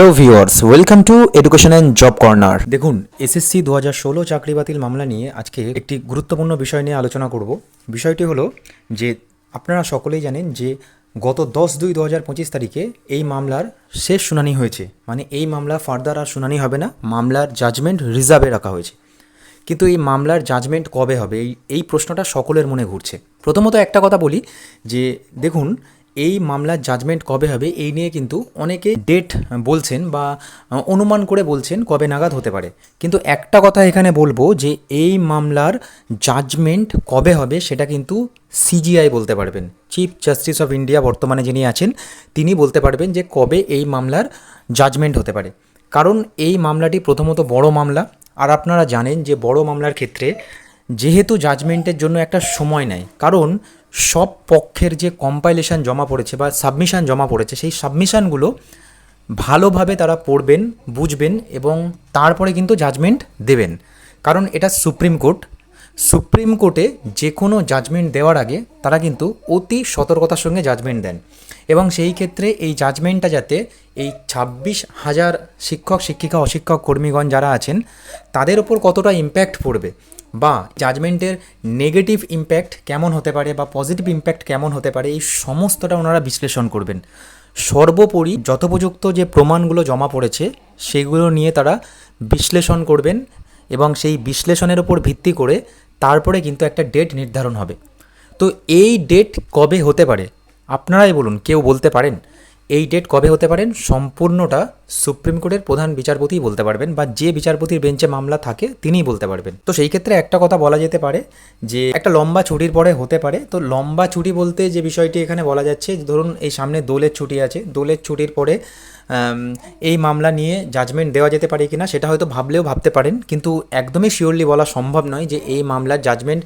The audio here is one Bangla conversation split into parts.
Hello viewers welcome to education and job corner দেখুন এসএসসি দু হাজার ষোলো চাকরি বাতিল মামলা নিয়ে আজকে একটি গুরুত্বপূর্ণ বিষয় নিয়ে আলোচনা করব। বিষয়টি হলো যে আপনারা সকলেই জানেন যে গত দশ দুই দু হাজার পঁচিশ তারিখে এই মামলার শেষ শুনানি হয়েছে। মানে এই মামলা ফার্দার আর শুনানি হবে না, মামলার জাজমেন্ট রিজার্ভে রাখা হয়েছে। কিন্তু এই মামলার জাজমেন্ট কবে হবে? এই এই প্রশ্নটা সকলের মনে ঘুরছে। প্রথমত একটা কথা বলি যে, দেখুন এই মামলার জাজমেন্ট কবে হবে এই নিয়ে কিন্তু অনেকে ডেট বলছেন বা অনুমান করে বলছেন কবে নাগাদ হতে পারে। কিন্তু একটা কথা এখানে বলব যে এই মামলার জাজমেন্ট কবে হবে সেটা কিন্তু সিজিআই বলতে পারবেন। চিফ জাস্টিস অফ ইন্ডিয়া বর্তমানে যিনি আছেন, তিনি বলতে পারবেন যে কবে এই মামলার জাজমেন্ট হতে পারে। কারণ এই মামলাটি প্রথমত বড় মামলা, আর আপনারা জানেন যে বড় মামলার ক্ষেত্রে যেহেতু জাজমেন্টের জন্য একটা সময় নেয়, কারণ সব পক্ষের যে কম্পাইলেশন জমা পড়েছে বা সাবমিশন জমা পড়েছে, সেই সাবমিশনগুলো ভালোভাবে তারা পড়বেন, বুঝবেন এবং তারপরে কিন্তু জাজমেন্ট দেবেন। কারণ এটা সুপ্রিম কোর্ট। সুপ্রিম কোর্টে যে কোনো জাজমেন্ট দেওয়ার আগে তারা কিন্তু অতি সতর্কতার সঙ্গে জাজমেন্ট দেন। এবং সেই ক্ষেত্রে এই জাজমেন্টটা যাতে এই ছাব্বিশ হাজার শিক্ষক, শিক্ষিকা, অশিক্ষক, কর্মীগণ যারা আছেন, তাদের ওপর কতটা ইম্প্যাক্ট পড়বে? বা জাজমেন্টের নেগেটিভ ইম্প্যাক্ট কেমন হতে পারে বা পজিটিভ ইম্প্যাক্ট কেমন হতে পারে, এই সমস্তটা ওনারা বিশ্লেষণ করবেন। সর্বোপরি যথোপযুক্ত যে প্রমাণগুলো জমা পড়েছে, সেগুলো নিয়ে তারা বিশ্লেষণ করবেন এবং সেই বিশ্লেষণের উপর ভিত্তি করে তারপরে কিন্তু একটা ডেট নির্ধারণ হবে। তো এই ডেট কবে হতে পারে? আপনারাই বলুন, কেউ বলতে পারেন? এই ডেট কবে হতে পারেন? সম্পূর্ণটা সুপ্রিম কোর্টের প্রধান বিচারপতিই বলতে পারবেন বা যে বিচারপতির বেঞ্চে মামলা থাকে তিনিই বলতে পারবেন। তো সেই ক্ষেত্রে একটা কথা বলা যেতে পারে যে একটা লম্বা ছুটির পরে হতে পারে। তো লম্বা ছুটি বলতে যে বিষয়টি এখানে বলা যাচ্ছে, ধরুন এই সামনে দোলের ছুটি আছে। দোলের ছুটির পরে এই মামলা নিয়ে জাজমেন্ট দেওয়া যেতে পারে কিনা সেটা হয়তো ভাবলেও ভাবতে পারেন, কিন্তু একদমই শিওরলি বলা সম্ভব নয় যে এই মামলার জাজমেন্ট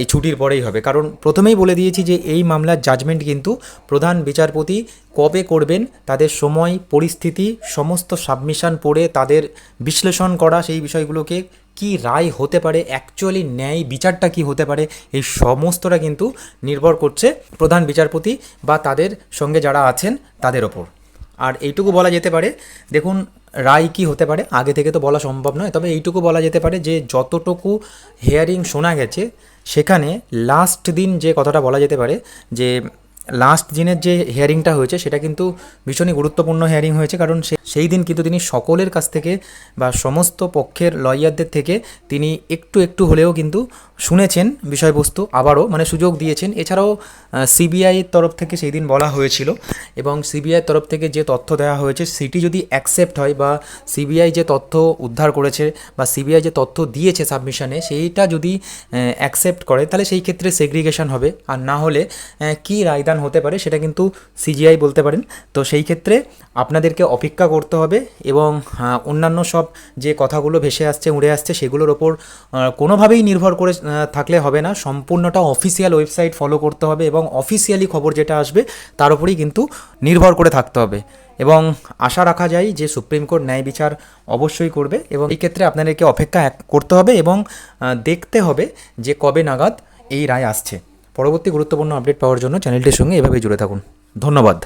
এই ছুটির পরেই হবে। কারণ প্রথমেই বলে দিয়েছি যে এই মামলার জাজমেন্ট কিন্তু প্রধান বিচারপতি কবে করবেন, তাদের সময়, পরিস্থিতি, সমস্ত সাবমিশন পড়ে তাদের বিশ্লেষণ করা, সেই বিষয়গুলোকে কি রায় হতে পারে অ্যাকচুয়ালি ন্যায় বিচারটা কি হতে পারে, এই সমস্তটা কিন্তু নির্ভর করছে প্রধান বিচারপতি বা তাদের সঙ্গে যারা আছেন তাদের ওপর। আর এইটুকু বলা যেতে পারে, দেখুন, রায় কি হতে পারে, আগে থেকে তো বলা সম্ভব নয়, তবে এইটুকু বলা যেতে পারে যে যতটুকু হেয়ারিং শোনা গেছে, সেখানে লাস্ট দিন যে কথাটা বলা যেতে পারে, যে লাস্ট দিনের যে হেয়ারিংটা হয়েছে, সেটা কিন্তু ভীষণই গুরুত্বপূর্ণ হেয়ারিং হয়েছে, কারণ সে- সেই দিন কিন্তু তিনি সকলের কাছ থেকে বা সমস্ত পক্ষের লয়ারদের থেকে তিনি একটু একটু হলেও কিন্তু শুনেছেন বিষয়বস্তু, আবারও মানে সুযোগ দিয়েছেন। এছাড়াও সিবিআইয়ের তরফ থেকে সেই দিন বলা হয়েছিল এবং সিবিআইয়ের তরফ থেকে যে তথ্য দেওয়া হয়েছে, সেটি যদি অ্যাকসেপ্ট হয় বা সিবিআই যে তথ্য উদ্ধার করেছে বা সিবিআই যে তথ্য দিয়েছে সাবমিশনে সেইটা যদি অ্যাকসেপ্ট করে, তাহলে সেই ক্ষেত্রে সেগ্রিগেশন হবে। আর না হলে কী রায়দান হতে পারে সেটা কিন্তু সিজিআই বলতে পারেন। তো সেই ক্ষেত্রে আপনাদেরকে অপেক্ষা করতে হবে এবং অন্যান্য সব যে কথাগুলো ভেসে আসছে, উড়ে আসছে, সেগুলোর ওপর কোনোভাবেই নির্ভর করে থাকলে হবে না। সম্পূর্ণটা অফিসিয়াল ওয়েবসাইট ফলো করতে হবে এবং অফিসিয়ালি খবর যেটা আসবে, তার উপরেই কিন্তু নির্ভর করে থাকতে হবে। এবং আশা রাখা যায় যে সুপ্রিম কোর্ট ন্যায় বিচার অবশ্যই করবে এবং এই ক্ষেত্রে আপনাদেরকে অপেক্ষা করতে হবে এবং দেখতে হবে যে কবে নাগাদ এই রায় আসছে। পরবর্তী গুরুত্বপূর্ণ আপডেট পাওয়ার জন্য চ্যানেলটির সঙ্গে এভাবেই জুড়ে থাকুন। ধন্যবাদ।